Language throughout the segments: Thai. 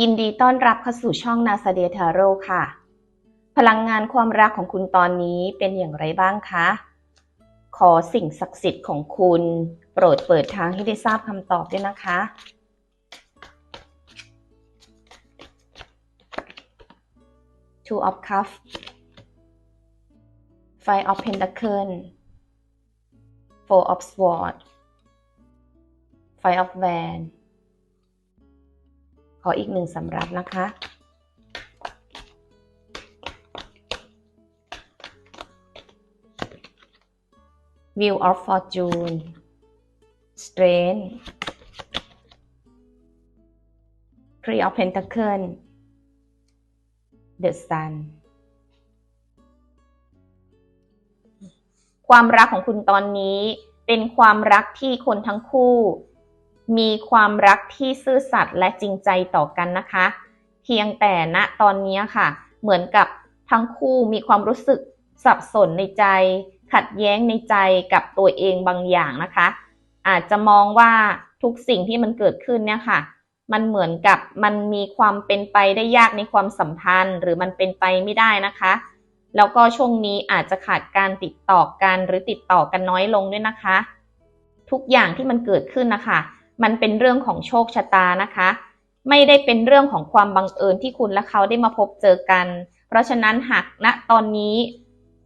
ยินดีต้อนรับเข้าสู่ช่องนาซาเดียทาโร่ค่ะ พลังงานความรักของคุณตอนนี้เป็นอย่างไรบ้างคะ ขอสิ่งศักดิ์สิทธิ์ของคุณ โปรดเปิดทางให้ได้ทราบคำตอบด้วยนะคะ Two of Cups Five of Pentacles Four of Swords Five of Wands ออีกหนึ่งสำรับนะคะ Wheel of Fortune Strength Three of Pentacles The Sun ความรักของคุณตอนนี้เป็นความรักที่คนทั้งคู่ มีความรักที่ซื่อสัตย์และจริงใจต่อกันนะคะ เพียงแต่ณตอนนี้ค่ะ เหมือนกับทั้งคู่มีความรู้สึกสับสนในใจ ขัดแย้งในใจกับตัวเองบางอย่างนะคะ อาจจะมองว่าทุกสิ่งที่มันเกิดขึ้นเนี่ยค่ะ มันเหมือนกับมันมีความเป็นไปได้ยากในความสัมพันธ์ หรือมันเป็นไปไม่ได้นะคะ แล้วก็ช่วงนี้อาจจะขาดการติดต่อกันหรือติดต่อกันน้อยลงด้วยนะคะ ทุกอย่างที่มันเกิดขึ้นนะคะ มันเป็นเรื่องของโชคชะตานะคะ ไม่ได้เป็นเรื่องของความบังเอิญที่คุณและเขาได้มาพบเจอกัน เพราะฉะนั้นหากณตอนนี้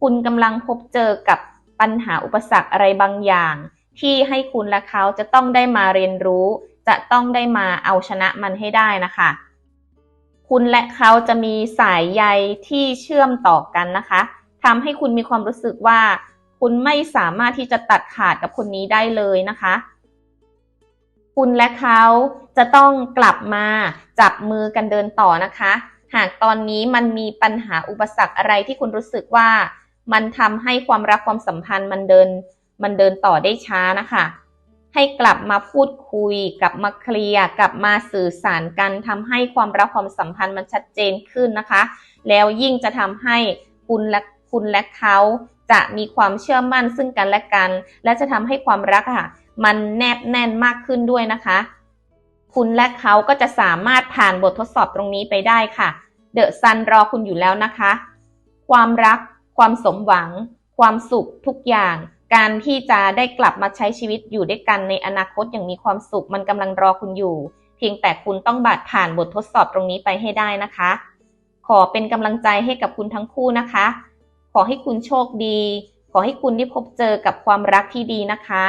คุณกำลังพบเจอกับปัญหาอุปสรรคอะไรบางอย่าง ที่ให้คุณและเขาจะต้องได้มาเรียนรู้ จะต้องได้มาเอาชนะมันให้ได้นะคะคุณและเขาจะมีสายใยที่เชื่อมต่อกันนะคะทำให้คุณมีความรู้สึกว่า คุณไม่สามารถที่จะตัดขาดกับคนนี้ได้เลยนะคะ คุณและเขาจะต้องกลับมาจับมือกันเดินต่อนะคะ หากตอนนี้มันมีปัญหาอุปสรรคอะไรที่คุณรู้สึกว่า มันทำให้ความรักความสัมพันธ์มันเดิน มันเดินต่อได้ช้านะคะ ให้กลับมาพูดคุย กลับมาเคลียร์กลับมาสื่อสารกันทำให้ความรักความสัมพันธ์มันชัดเจนขึ้นนะคะ แล้วยิ่งจะทำให้คุณและคุณและเขาจะมีความเชื่อมั่นซึ่งกันและกัน และจะทำให้ความรักค่ะ มันแนบแน่นมากขึ้นด้วยนะคะ คุณและเขาก็จะสามารถผ่านบททดสอบตรงนี้ไปได้ค่ะ เดอะซันรอคุณอยู่แล้วนะคะ ความรัก ความสมหวัง ความสุขทุกอย่าง การที่จะได้กลับมาใช้ชีวิตอยู่ด้วยกันในอนาคตอย่างมีความสุขมันกำลังรอคุณอยู่ เพียงแต่คุณต้องบาดผ่านบททดสอบตรงนี้ไปให้ได้นะคะ ขอเป็นกำลังใจให้กับคุณทั้งคู่นะคะ ขอให้คุณโชคดี ขอให้คุณได้พบเจอกับความรักที่ดีนะคะ